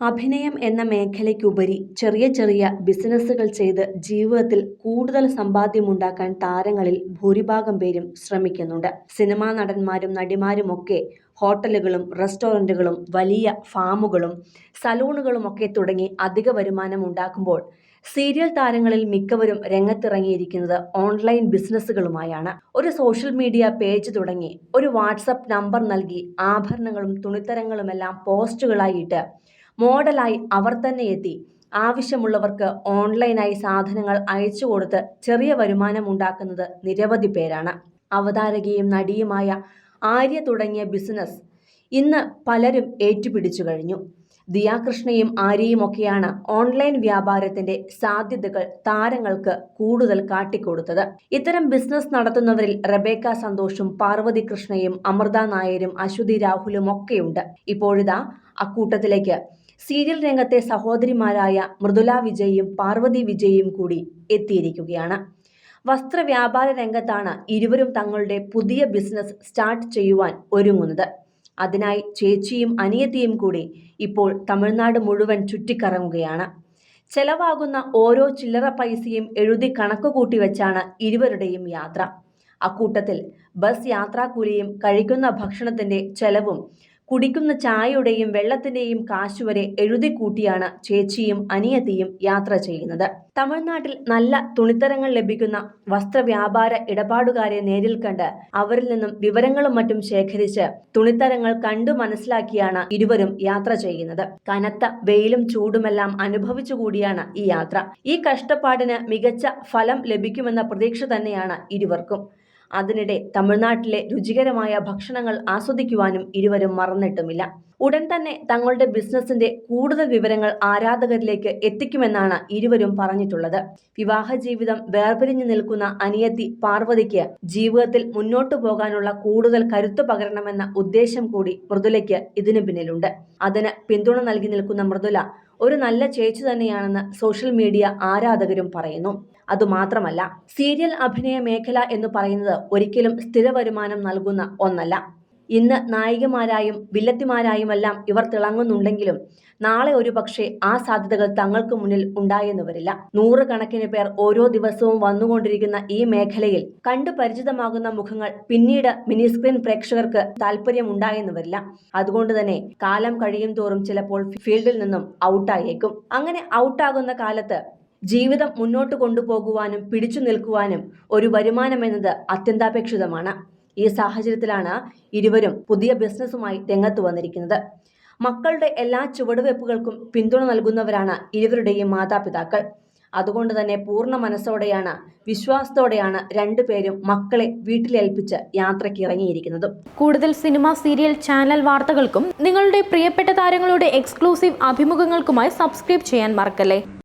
അഭിനയം എന്ന മേഖലയ്ക്കുപരി ചെറിയ ചെറിയ ബിസിനസ്സുകൾ ചെയ്ത് ജീവിതത്തിൽ കൂടുതൽ സമ്പാദ്യമുണ്ടാക്കാൻ താരങ്ങളിൽ ഭൂരിഭാഗം പേരും ശ്രമിക്കുന്നുണ്ട്. സിനിമാ നടന്മാരും നടിമാരുമൊക്കെ ഹോട്ടലുകളും റെസ്റ്റോറന്റുകളും വലിയ ഫാമുകളും സലൂണുകളുമൊക്കെ തുടങ്ങി അധിക വരുമാനം ഉണ്ടാക്കുമ്പോൾ സീരിയൽ താരങ്ങളിൽ മിക്കവരും രംഗത്തിറങ്ങിയിരിക്കുന്നത് ഓൺലൈൻ ബിസിനസ്സുകളുമായാണ്. ഒരു സോഷ്യൽ മീഡിയ പേജ് തുടങ്ങി ഒരു വാട്സപ്പ് നമ്പർ നൽകി ആഭരണങ്ങളും തുണിത്തരങ്ങളുമെല്ലാം പോസ്റ്റുകളായിട്ട് മോഡലായി അവർ തന്നെ എത്തി. ആവശ്യമുള്ളവർക്ക് ഓൺലൈനായി സാധനങ്ങൾ അയച്ചു കൊടുത്ത് ചെറിയ വരുമാനം ഉണ്ടാക്കുന്നത് നിരവധി പേരാണ്. അവതാരകയും നടിയുമായ ആര്യ തുടങ്ങിയ ബിസിനസ് ഇന്ന് പലരും ഏറ്റുപിടിച്ചു കഴിഞ്ഞു. ദിയാകൃഷ്ണയും ആര്യയുമൊക്കെയാണ് ഓൺലൈൻ വ്യാപാരത്തിന്റെ സാധ്യതകൾ താരങ്ങൾക്ക് കൂടുതൽ കാട്ടിക്കൊടുത്തത്. ഇത്തരം ബിസിനസ് നടത്തുന്നവരിൽ റബേക്ക സന്തോഷും പാർവതി കൃഷ്ണയും അമൃത നായരും അശ്വതി രാഹുലും ഒക്കെയുണ്ട്. ഇപ്പോഴിതാ അക്കൂട്ടത്തിലേക്ക് സീരിയൽ രംഗത്തെ സഹോദരിമാരായ മൃദുല വിജയും പാർവതി വിജയും കൂടി എത്തിയിരിക്കുകയാണ്. വസ്ത്രവ്യാപാര രംഗത്താണ് ഇരുവരും തങ്ങളുടെ പുതിയ ബിസിനസ് സ്റ്റാർട്ട് ചെയ്യുവാൻ ഒരുങ്ങുന്നത്. അതിനായി ചേച്ചിയും അനിയത്തിയും കൂടി ഇപ്പോൾ തമിഴ്നാട് മുഴുവൻ ചുറ്റിക്കറങ്ങുകയാണ്. ചെലവാകുന്ന ഓരോ ചില്ലറ പൈസയും എഴുതി കണക്ക് കൂട്ടി വെച്ചാണ് ഇരുവരുടെയും യാത്ര. അക്കൂട്ടത്തിൽ ബസ് യാത്രാക്കൂലിയും കഴിക്കുന്ന ഭക്ഷണത്തിന്റെ ചെലവും കുടിക്കുന്ന ചായയുടെയും വെള്ളത്തിന്റെയും കാശുവരെ എഴുതി കൂട്ടിയാണ് ചേച്ചിയും അനിയത്തിയും യാത്ര ചെയ്യുന്നത്. തമിഴ്നാട്ടിൽ നല്ല തുണിത്തരങ്ങൾ ലഭിക്കുന്ന വസ്ത്രവ്യാപാര ഇടപാടുകാരെ നേരിൽ കണ്ട് അവരിൽ നിന്നും വിവരങ്ങളും മറ്റും ശേഖരിച്ച് തുണിത്തരങ്ങൾ കണ്ടു മനസ്സിലാക്കിയാണ് ഇരുവരും യാത്ര ചെയ്യുന്നത്. കനത്ത വെയിലും ചൂടുമെല്ലാം അനുഭവിച്ചുകൂടിയാണ് ഈ യാത്ര. ഈ കഷ്ടപ്പാടിന് മികച്ച ഫലം ലഭിക്കുമെന്ന പ്രതീക്ഷ തന്നെയാണ് ഇരുവർക്കും. അതിനിടെ തമിഴ്നാട്ടിലെ രുചികരമായ ഭക്ഷണങ്ങൾ ആസ്വദിക്കുവാനും ഇരുവരും മറന്നിട്ടുമില്ല. ഉടൻ തന്നെ തങ്ങളുടെ ബിസിനസിന്റെ കൂടുതൽ വിവരങ്ങൾ ആരാധകരിലേക്ക് എത്തിക്കുമെന്നാണ് ഇരുവരും പറഞ്ഞിട്ടുള്ളത്. വിവാഹ ജീവിതം വേർപിരിഞ്ഞു നിൽക്കുന്ന അനിയത്തി പാർവതിക്ക് ജീവിതത്തിൽ മുന്നോട്ടു പോകാനുള്ള കൂടുതൽ കരുത്തു പകരണമെന്ന ഉദ്ദേശം കൂടി മൃദുലയ്ക്ക് ഇതിനു പിന്നിലുണ്ട്. അതിന് പിന്തുണ നൽകി നിൽക്കുന്ന മൃദുല ഒരു നല്ല ചേച്ചു തന്നെയാണെന്ന് സോഷ്യൽ മീഡിയ ആരാധകരും പറയുന്നു. അതുമാത്രമല്ല സീരിയൽ അഭിനയ മേഖല എന്ന് പറയുന്നത് ഒരിക്കലും സ്ഥിര വരുമാനം നൽകുന്ന ഒന്നല്ല. ഇന്ന് നായികമാരായും വില്ലത്തിമാരായുമെല്ലാം ഇവർ തിളങ്ങുന്നുണ്ടെങ്കിലും നാളെ ഒരു പക്ഷേ ആ സാധ്യതകൾ തങ്ങൾക്ക് മുന്നിൽ ഉണ്ടായെന്ന് വരില്ല. നൂറുകണക്കിന് പേർ ഓരോ ദിവസവും വന്നുകൊണ്ടിരിക്കുന്ന ഈ മേഖലയിൽ കണ്ടു പരിചിതമാകുന്ന മുഖങ്ങൾ പിന്നീട് മിനിസ്ക്രീൻ പ്രേക്ഷകർക്ക് താല്പര്യം ഉണ്ടായെന്ന് വരില്ല. അതുകൊണ്ട് തന്നെ കാലം കഴിയും തോറും ചിലപ്പോൾ ഫീൽഡിൽ നിന്നും ഔട്ടായേക്കും. അങ്ങനെ ഔട്ടാകുന്ന കാലത്ത് ജീവിതം മുന്നോട്ട് കൊണ്ടുപോകുവാനും പിടിച്ചു നിൽക്കുവാനും ഒരു വരുമാനമെന്നത് അത്യന്താപേക്ഷിതമാണ്. ഈ സാഹചര്യത്തിലാണ് ഇരുവരും പുതിയ ബിസിനസ്സുമായി രംഗത്ത് വന്നിരിക്കുന്നത്. മക്കളുടെ എല്ലാ ചുവടുവയ്പ്പുകൾക്കും പിന്തുണ നൽകുന്നവരാണ് ഇരുവരുടെയും മാതാപിതാക്കൾ. അതുകൊണ്ട് തന്നെ പൂർണ മനസ്സോടെയാണ് വിശ്വാസത്തോടെയാണ് രണ്ടുപേരും മക്കളെ വീട്ടിലേൽപ്പിച്ച് യാത്രയ്ക്ക് ഇറങ്ങിയിരിക്കുന്നതും. കൂടുതൽ സിനിമ സീരിയൽ ചാനൽ വാർത്തകൾക്കും നിങ്ങളുടെ പ്രിയപ്പെട്ട താരങ്ങളുടെ എക്സ്ക്ലൂസീവ് അഭിമുഖങ്ങൾക്കുമായി സബ്സ്ക്രൈബ് ചെയ്യാൻ മറക്കല്ലേ?